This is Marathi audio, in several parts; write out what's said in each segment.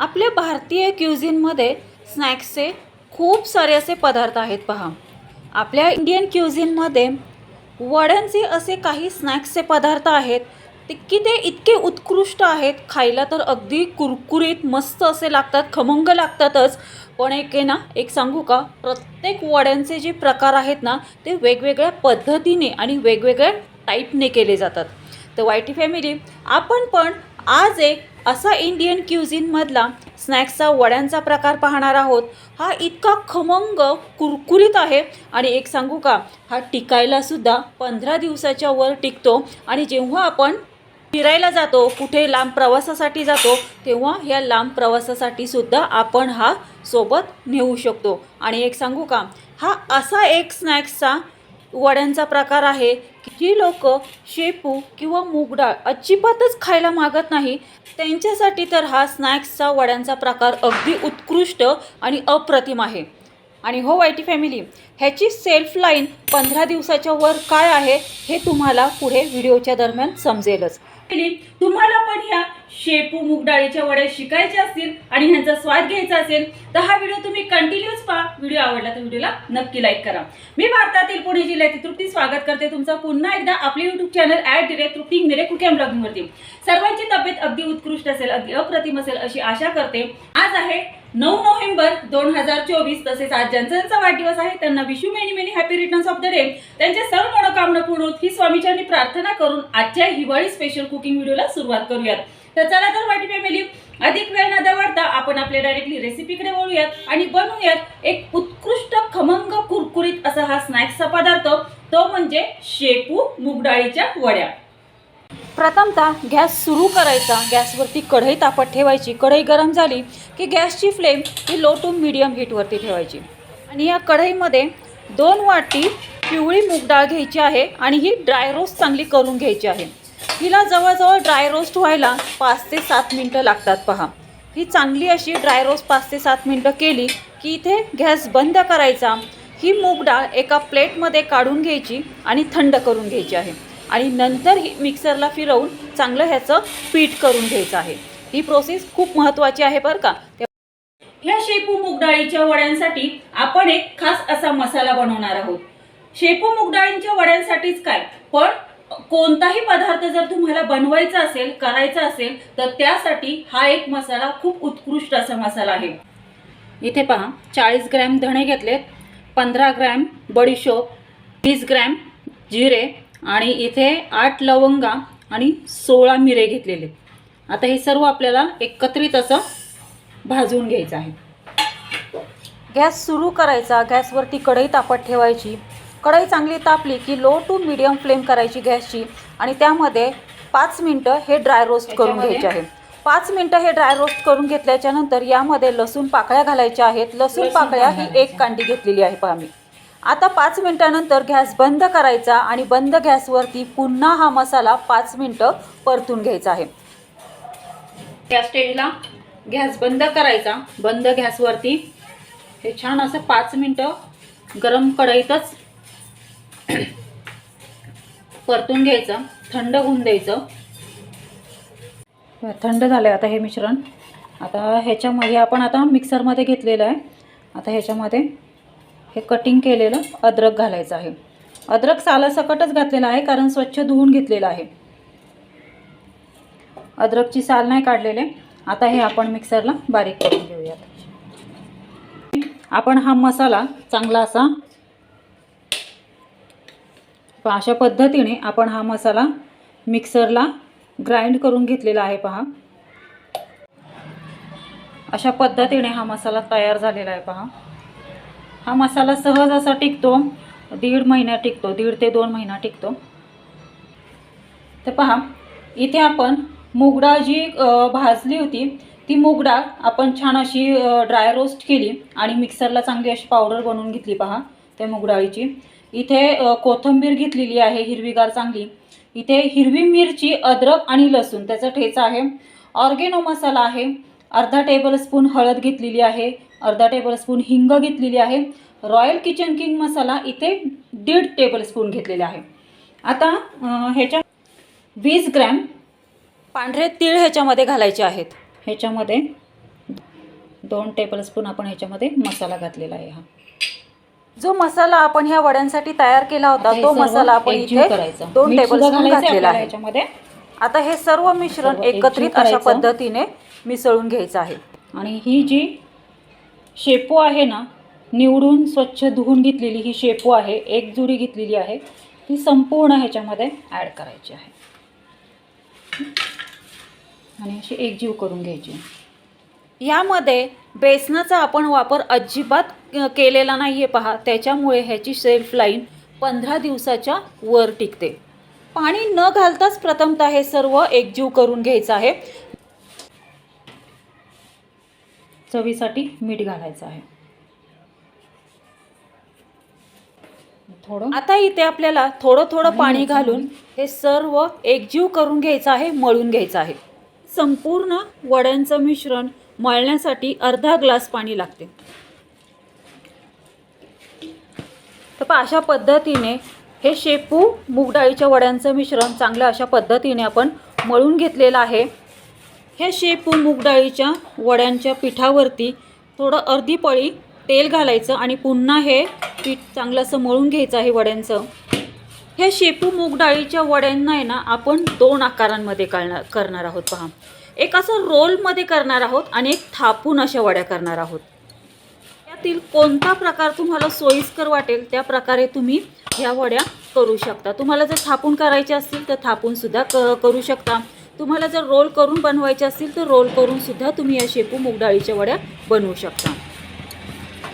आपल्या भारतीय क्युझिनमध्ये स्नॅक्सचे खूप सारे असे पदार्थ आहेत पहा. आपल्या इंडियन क्युझिनमध्ये वड्यांचे असे काही स्नॅक्सचे पदार्थ आहेत ते की ते इतके उत्कृष्ट आहेत खायला तर अगदी कुरकुरीत मस्त असे लागतात खमंग लागतातच. पण एक आहे ना एक सांगू का प्रत्येक वड्यांचे जे प्रकार आहेत ना ते वेगवेगळ्या पद्धतीने आणि वेगवेगळ्या टाईपने केले जातात. तर वाय टी फॅमिली आपण पण आज एक असा इंडियन क्युझिनमधला स्नॅक्सचा वड्यांचा प्रकार पाहणार आहोत. हा इतका खमंग कुरकुरीत आहे. आणि एक सांगू का हा टिकायलासुद्धा पंधरा दिवसाच्या वर टिकतो. आणि जेव्हा आपण फिरायला जातो कुठे लांब प्रवासासाठी जातो तेव्हा या लांब प्रवासासाठी सुद्धा आपण हा सोबत नेऊ शकतो. आणि एक सांगू का हा असा एक स्नॅक्सचा वड्यांचा प्रकार आहे जी लोक शेपू किंवा मूग डाळ अजिबातच खायला मागत नाही त्यांच्यासाठी तर हा स्नॅक्सचा वड्यांचा प्रकार अगदी उत्कृष्ट आणि अप्रतिम आहे. आणि हो वायटी फॅमिली ह्याची सेल्फ लाईन पंधरा दिवसाच्या वर काय आहे हे तुम्हाला पुढे व्हिडिओच्या दरम्यान समजेलच. तुम्हाला पण ह्या शेपू मूग डाळीच्या वड्या शिकायच्या असतील आणि ह्यांचा स्वाद घ्यायचा असेल तर हा व्हिडिओ तुम्ही कंटिन्यूच पहा. व्हिडिओ आवडला तर व्हिडिओला नक्की लाईक करा. मी भारतातील पुणे जिल्ह्यातील तृप्ती स्वागत करते तुमचा पुन्हा एकदा आपले YouTube channel at the rate Trupti मेरे कुकिंग ब्लॉगिंगवरती सर्वांची तब्येत अगदी उत्कृष्ट असेल अगदी अप्रतिम असेल अशी आशा करते. आज आहे नऊ नोव्हेंबर दोन हजार चोवीस तसेच आज ज्यांचा ज्यांचा वाढदिवस आहे त्यांना wish you many many happy returns of the day त्यांच्या सर्व मनोकामना पूर्ण होत ही स्वामीचरणी प्रार्थना करून आजच्या हिवाळी स्पेशल कुकिंग व्हिडिओला सुरुवात करूयात. तर चला तर वाटी फॅमिली अधिक वेळ न दवडता आपण आपल्या डायरेक्टली रेसिपीकडे वळूयात आणि बनवूयात एक उत्कृष्ट खमंग कुरकुरीत असा हा स्नॅक्सचा पदार्थ तो म्हणजे शेपू मुगडाळीच्या वड्या. प्रथमतः गॅस सुरू करायचा. गॅसवरती कढई तापत ठेवायची. कढई गरम झाली की गॅसची फ्लेम ही लो टू मिडियम हीटवरती ठेवायची. आणि या कढईमध्ये दोन वाटी पिवळी मूग डाळ घ्यायची आहे आणि ही ड्राय रोस्ट चांगली करून घ्यायची आहे. हिला जवळजवळ ड्राय रोस्ट व्हायला पाच ते सात मिनटं लागतात पहा. ही चांगली अशी ड्राय रोस्ट पाच ते सात मिनटं केली की इथे गॅस बंद करायचा. ही मूग डाळ एका प्लेटमध्ये काढून घ्यायची आणि थंड करून घ्यायची आहे. आणि नंतर ही मिक्सरला फिरवून चांगलं ह्याचं पीठ करून घ्यायचं आहे. ही प्रोसेस खूप महत्त्वाची आहे बरं का. ह्या शेपू मुगडाळीच्या वड्यांसाठी आपण एक खास असा मसाला बनवणार आहोत. शेपू मुगडाळींच्या वड्यांसाठीच काय? पण कोणताही पदार्थ जर तुम्हाला बनवायचा असेल करायचा असेल तर त्यासाठी हा एक मसाला खूप उत्कृष्ट असा मसाला आहे. इथे पहा चाळीस ग्रॅम धणे घेतलेत पंधरा ग्रॅम बडीशोप वीस ग्रॅम जिरे आणि इथे आठ लवंगा आणि सोळा मिरे घेतलेले. आता हे सर्व आपल्याला एकत्रित असं भाजून घ्यायचं आहे. गॅस सुरू करायचा गॅसवरती कढई तापत ठेवायची. कढई चांगली तापली की लो टू मिडियम फ्लेम करायची गॅसची आणि त्यामध्ये पाच मिनटं हे ड्राय रोस्ट करून घ्यायचे आहे. पाच मिनटं हे ड्राय रोस्ट करून घेतल्याच्या नंतर यामध्ये लसूण पाकळ्या घालायच्या आहेत. लसूण पाकळ्या ही एक कांडी घेतलेली आहे पहा मी. आता पाच मिनटानंतर गॅस बंद करायचा आणि बंद गॅसवरती पुन्हा हा मसाला पाच मिनटं परतून घ्यायचा आहे. त्या स्टेजला गॅस बंद करायचा. बंद गॅसवरती हे छान असं पाच मिनटं गरम कढईतच परतून घ्यायचं. थंड होऊन द्यायचं. थंड झालं आहे आता हे मिश्रण. आता ह्याच्यामध्ये आपण आता मिक्सरमध्ये घेतलेलं आहे. आता ह्याच्यामध्ये हे कटिंग केलेलं अद्रक घालायचं आहे. अद्रक सालासकटच घातलेलं आहे कारण स्वच्छ धुवून घेतलेलं आहे. अद्रकची साल नाही काढलेले आता हे आपण मिक्सरला बारीक करून घेऊयात. आपण हा मसाला चांगला असा अशा पद्धतीने आपण हा मसाला मिक्सरला ग्राइंड करून घेतलेला आहे पहा. अशा पद्धतीने हा मसाला तयार झालेला आहे पहा. हा मसाला सहज असा टिकतो दीड महिना टिकतो दीड ते दोन महिना टिकतो. तर पहा इथे आपण मूग डाळ जी भाजली होती ती मूग डाळ आपण छान अशी ड्राय रोस्ट केली आणि मिक्सरला चांगली अशी पावडर बनवून घेतली पहा त्या मूग डाळीची इथे कोथंबीर कोथिंबीर घेतलेली आहे हिरवीगार चांगली. इथे हिरवी मिरची अद्रक आणि लसूण त्याचा ठेचा आहे. ऑर्गेनो मसाला आहे. अर्धा टेबलस्पून हळद घेतलेली आहे अर्धा टेबलस्पून हिंग घेतलेली आहे. रॉयल किचन किंग मसाला इथे दीड टेबलस्पून घेतलेला आहे. आता ह्याच्या वीस ग्रॅम पांढरे तीळ ह्याच्यामध्ये घालायचे आहेत. ह्याच्यामध्ये दोन टेबलस्पून आपण ह्याच्यामध्ये मसाला घातलेला आहे हा. जो मसाला आपण ह्या वड्यांसाठी तयार केला होता तो मसाला आपण इथे. दोन टेबलस्पून घातलेला आहे. ह्याच्यामध्ये आता हे सर्व मिश्रण एकत्रित अशा. पद्धतीने मिसळून घ्यायचं आहे. आणि ही जी शेपू आहे ना निवडून स्वच्छ धुवून घेतलेली ही शेपू आहे एक जुडी घेतलेली आहे ती संपूर्ण ह्याच्यामध्ये ॲड करायची आहे. आणि अशी एकजीव करून घ्यायची. यामध्ये बेसनाचा आपण वापर अजिबात केलेला नाही आहे पहा त्याच्यामुळे ह्याची सेल्फ लाईन पंधरा दिवसाच्या वर टिकते. पाणी न घालताच प्रथमतः हे सर्व एकजीव करून घ्यायचं आहे. चवीसाठी मीठ घालायचं आहे. थोडं आता इथे आपल्याला थोडं थोडं पाणी घालून हे सर्व एकजीव करून घ्यायचं आहे मळून घ्यायचं आहे. संपूर्ण वड्यांचं मिश्रण मळण्यासाठी अर्धा ग्लास पाणी लागते. तर अशा पद्धतीने हे शेपू मूग डाळीच्या वड्यांचं मिश्रण चांगलं अशा पद्धतीने आपण मळून घेतलेलं आहे. ह्या शेपू मूग डाळीच्या वड्यांच्या पिठावरती थोडं अर्धी पळी तेल घालायचं आणि पुन्हा हे पीठ चांगलं असं मळून घ्यायचं आहे वड्यांचं. ह्या शेपू मूग डाळीच्या वड्यांना आहे ना आपण दोन आकारांमध्ये करणार करणार आहोत पहा. एक असं रोलमध्ये करणार आहोत आणि एक थापून अशा वड्या करणार आहोत. यातील कोणता प्रकार तुम्हाला सोयीस्कर वाटेल त्या प्रकारे तुम्ही ह्या वड्या करू शकता. तुम्हाला जर थापून करायच्या असतील तर थापूनसुद्धा क करू शकता. तुम्हाला जर रोल करून बनवायचे असतील तर रोल करून सुद्धा तुम्ही या शेपू मूग डाळीच्या वड्या बनवू शकता.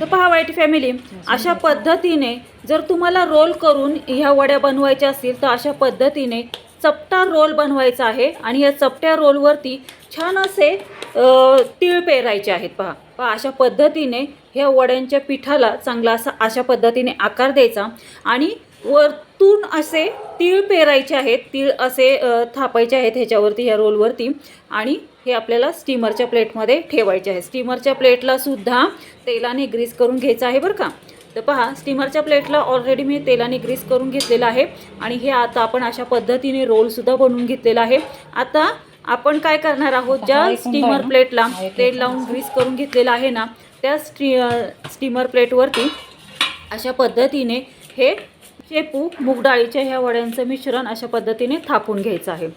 तर पहा वाईट फॅमिली अशा पद्धतीने जर तुम्हाला रोल करून ह्या वड्या बनवायच्या असतील तर अशा पद्धतीने चपटा रोल बनवायचा आहे आणि या चपट्या रोलवरती छान असे तीळ पेरायचे आहेत. पहा पहा अशा पद्धतीने ह्या वड्यांच्या पिठाला चांगला असा अशा पद्धतीने आकार द्यायचा आणि वरतून असे तीळ पेरायचे आहेत तीळ असे थापायचे आहेत ह्याच्यावरती ह्या रोलवरती आणि हे आपल्याला स्टीमरच्या प्लेटमध्ये ठेवायचे आहे. स्टीमरच्या प्लेटला सुद्धा तेलाने ग्रीस करून घ्यायचं आहे बरं का? तर पहा स्टीमरच्या प्लेटला ऑलरेडी मी तेलाने ग्रीस करून घेतलेलं आहे आणि हे आता आपण अशा पद्धतीने रोलसुद्धा बनवून घेतलेला आहे. आता आपण काय करणार आहोत? ज्या स्टीमर? प्लेटला तेल लावून ग्रीस करून घेतलेलं आहे ना त्या स्टी स्टीमर प्लेटवरती अशा पद्धतीने हे शेपू मूग डाळीच्या ह्या वड्यांचं मिश्रण अशा पद्धतीने थापून घ्यायचं आहे.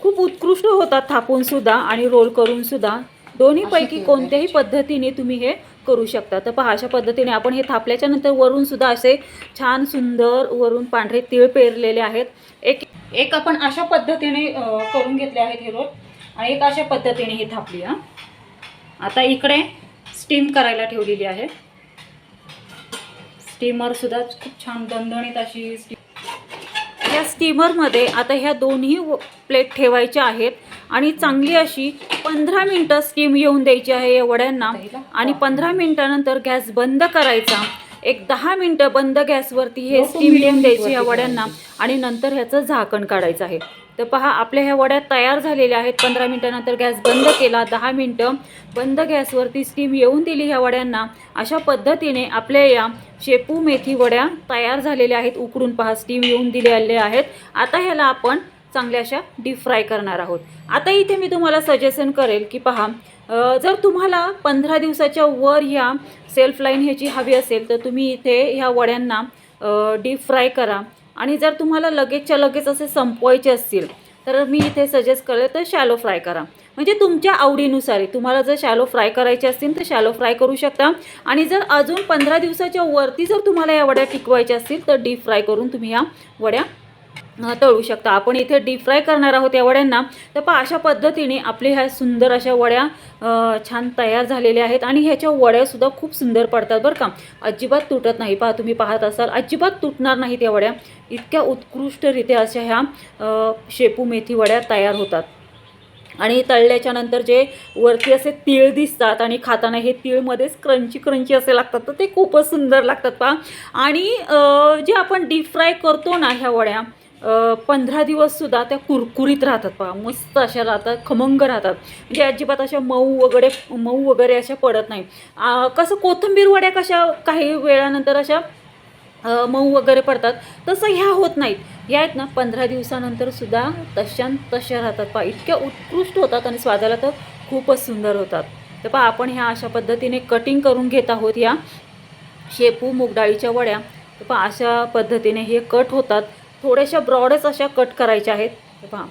खूप उत्कृष्ट होतात थापून सुद्धा आणि रोल करून सुद्धा. दोन्हीपैकी कोणत्याही पद्धतीने तुम्ही हे करू शकता. तर पहा अशा पद्धतीने आपण हे थापल्याच्या नंतर वरून सुद्धा असे छान सुंदर वरून पांढरे तीळ पेरलेले आहेत. एक एक आपण अशा पद्धतीने करून घेतले आहेत हे रोल आणि एक अशा पद्धतीने ही थापली हा. आता इकडे स्टीम करायला ठेवलेली आहे. स्टीमर सुद्धा खूप छान दणदणीत अशी स्टीम या स्टीमरमध्ये आता ह्या दोन्ही प्लेट ठेवायच्या आहेत आणि चांगली अशी पंधरा मिनटं स्टीम येऊन द्यायची आहे या वड्यांना आणि पंधरा मिनटानंतर गॅस बंद करायचा. एक दहा मिनटं बंद गॅसवरती हे स्टीम येऊन द्यायची या वड्यांना आणि नंतर ह्याचं झाकण काढायचं आहे. तर पहा आपल्या ह्या वड्या तयार झालेल्या आहेत. पंधरा मिनटानंतर गॅस बंद केला दहा मिनटं बंद गॅसवरती स्टीम येऊन दिली ह्या वड्यांना. अशा पद्धतीने आपल्या या शेपू मेथी वड्या तयार झालेल्या आहेत. उकडून पहा स्टीम येऊन दिलेल्या आहेत. आता ह्याला आपण चांगल्या अशा डीप फ्राय करणार आहोत. आता इथे मी तुम्हाला सजेशन करेल की पहा जर तुम्हाला पंधरा दिवसाच्या वर ह्या सेल्फ लाईन ह्याची हवी असेल तर तुम्ही इथे ह्या वड्यांना डीप फ्राय करा. आणि जर तुम्हाला लगेचच्या लगेच असे संपवायचे असतील तर मी इथे सजेस्ट करेल तर शॅलो फ्राय करा. म्हणजे तुमच्या आवडीनुसार तुम्हाला जर शॅलो फ्राय करायचे असतील तर शॅलो फ्राय करू शकता. आणि जर अजून पंधरा दिवसाच्या वरती जर तुम्हाला या वड्या टिकवायच्या असतील तर डीप फ्राय करून तुम्ही या वड्या तळू शकता. आपण इथे डीप फ्राय करणार आहोत या वड्यांना. तर पहा अशा पद्धतीने आपली ह्या सुंदर अशा वड्या छान तयार झालेल्या आहेत आणि ह्याच्या वड्यासुद्धा खूप सुंदर पडतात बरं का. अजिबात तुटत नाही. पहा तुम्ही पाहत असाल अजिबात तुटणार नाहीत या वड्या. इतक्या उत्कृष्टरित्या अशा ह्या शेपू मेथी वड्या तयार होतात. आणि तळल्याच्या नंतर जे वरती असे तीळ दिसतात आणि खाताना हे तीळमध्येच क्रंची क्रंची असे लागतात तर ते खूपच सुंदर लागतात पहा. आणि जे आपण डीप फ्राय करतो ना ह्या वड्या पंधरा दिवससुद्धा त्या कुरकुरीत राहतात पहा मस्त अशा राहतात खमंग राहतात. म्हणजे अजिबात अशा मऊ वगैरे मऊ वगैरे अशा पडत नाही. कसं कोथिंबीर वड्या कशा काही वेळानंतर अशा मऊ वगैरे पडतात तसं ह्या होत नाहीत. या आहेत ना पंधरा दिवसानंतर सुद्धा तशा राहतात पहा. इतक्या उत्कृष्ट होतात आणि स्वादाला तर खूपच सुंदर होतात. तर पहा आपण ह्या अशा पद्धतीने कटिंग करून घेत आहोत या शेपू मूग डाळीच्या वड्या. तर पहा अशा पद्धतीने हे कट होतात. थोड्याशा ब्रॉडच अशा कट करायच्या आहेत. तर पहा.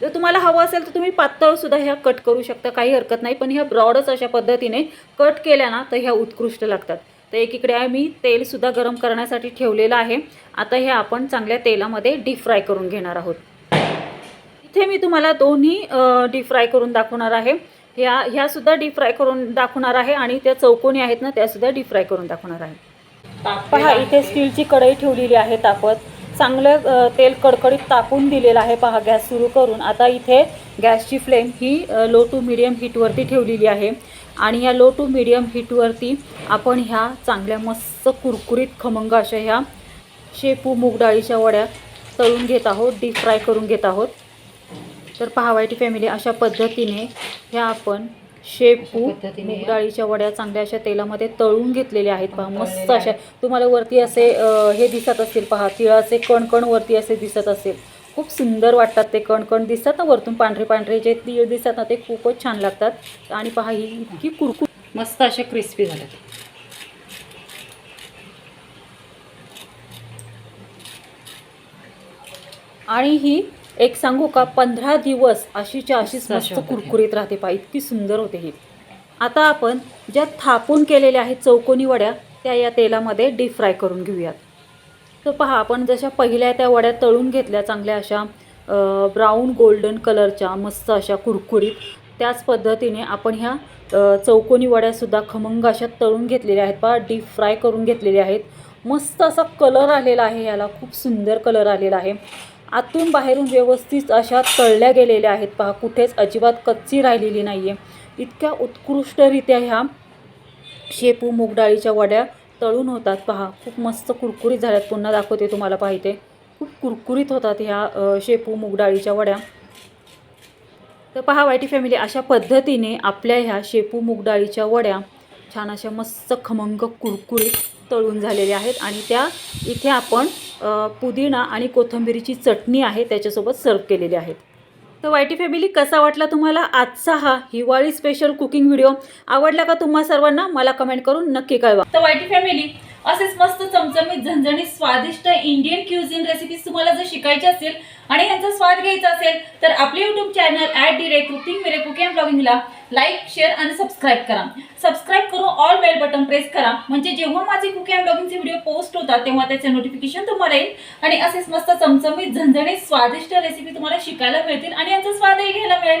जर तुम्हाला हवं असेल तर तुम्ही पातळसुद्धा ह्या कट करू शकता. काही हरकत नाही. पण ह्या ब्रॉडच अशा पद्धतीने कट केल्या ना तर ह्या उत्कृष्ट लागतात. तर एकीकडे मी तेलसुद्धा गरम करण्यासाठी ठेवलेलं आहे. आता हे आपण चांगल्या तेलामध्ये डीप फ्राय करून घेणार आहोत. इथे मी तुम्हाला दोन्ही डीप फ्राय करून दाखवणार आहे. ह्या ह्यासुद्धा डीप फ्राय करून दाखवणार आहे आणि त्या चौकोनी आहेत ना त्यासुद्धा डीप फ्राय करून दाखवणार आहे. पहा इथे स्टीलची कढई ठेवलेली आहे तापत. चांगलं तेल कडकडीत तापून दिलेलं आहे. पहा गॅस सुरू करून. आता इथे गॅसची फ्लेम ही लो टू मिडियम हीटवरती ठेवलेली आहे. आणि या लो टू मिडियम हीटवरती आपण ह्या चांगल्या मस्त कुरकुरीत खमंग अशा ह्या शेपू मूग डाळीच्या वड्या तळून घेत आहोत डीप फ्राय करून घेत आहोत. तर पहा वाईटी फॅमिली अशा पद्धतीने ह्या आपण शेपू मूग डाळीच्या वड्या चांगल्या अशा तेलामध्ये तळून घेतलेल्या आहेत पहा मस्त अशा. तुम्हाला वरती असे हे दिसत असतील पहा तिळाचे कणकण वरती असे दिसत असेल. खूप सुंदर वाटतात ते कणकण. दिसतात ना वरतून पांढरे पांढरे जे तीळ दिसतात ना ते खूपच छान लागतात. आणि पहा ही इतकी कुरकुर मस्त असे क्रिस्पी झाले आणि ही एक सांगू का पंधरा दिवस अशीच्या अशीच मस्त कुरकुरीत राहते पहा इतकी सुंदर होते ही. आता आपण ज्या थापून केलेल्या आहेत चौकोनी वड्या त्या या तेलामध्ये डीप फ्राय करून घेऊयात. तर पहा आपण जशा पहिल्या त्या वड्या तळून घेतल्या चांगल्या अशा ब्राऊन गोल्डन कलरच्या मस्त अशा कुरकुरीत त्याच पद्धतीने आपण ह्या चौकोनी वड्यासुद्धा खमंग अशा तळून घेतलेल्या आहेत पहा डीप फ्राय करून घेतलेल्या आहेत. मस्त असा कलर आलेला आहे याला खूप सुंदर कलर आलेला आहे. आतून बाहेरून व्यवस्थित अशा तळल्या गेलेल्या आहेत. पहा कुठेच अजिबात कच्ची राहिलेली नाही आहे इतक्या उत्कृष्टरित्या ह्या शेपू मूगडाळीच्या वड्या तळून होतात. पहा खूप मस्त कुरकुरीत झाल्यात. पुन्हा दाखवते तुम्हाला पाहिजे. खूप कुरकुरीत होतात ह्या शेपू मूगडाळीच्या वड्या. तर पहा वाईटी फॅमिली अशा पद्धतीने आपल्या ह्या शेपू मूग डाळीच्या वड्या छान अशा मस्त खमंग कुरकुरीत तळून झालेल्या आहेत. आणि त्या इथे आपण पुदिना आणि कोथिंबिरीची चटणी आहे त्याच्यासोबत सर्व केलेली आहेत तर वायटी फॅमिली कसा वाटला तुम्हाला आजचा हा हिवाळी स्पेशल कुकिंग व्हिडिओ आवडला का तुम्हा सर्वांना? मला कमेंट करून नक्की कळवा. तर वायटी फॅमिली असेच मस्त चमचमीत झणझणीत स्वादिष्ट इंडियन क्युझिन रेसिपीज तुम्हाला जर शिकायची असेल आणि यांचा स्वाद घ्यायचा असेल तर आपले YouTube channel at the rate cooking मेरे कुकिंग ब्लॉगिंगला लाईक शेअर आणि सबस्क्राईब करा. सबस्क्राईब करून ऑल बेल बटन प्रेस करा. म्हणजे जेव्हा माझे कुकिंग ब्लॉगिंगचे व्हिडिओ पोस्ट होतात तेव्हा त्याचे नोटिफिकेशन तुम्हाला येईल. आणि असेच मस्त चमचमीत झणझणीत स्वादिष्ट रेसिपी तुम्हाला शिकायला मिळतील आणि यांचा स्वादही घ्यायला मिळेल.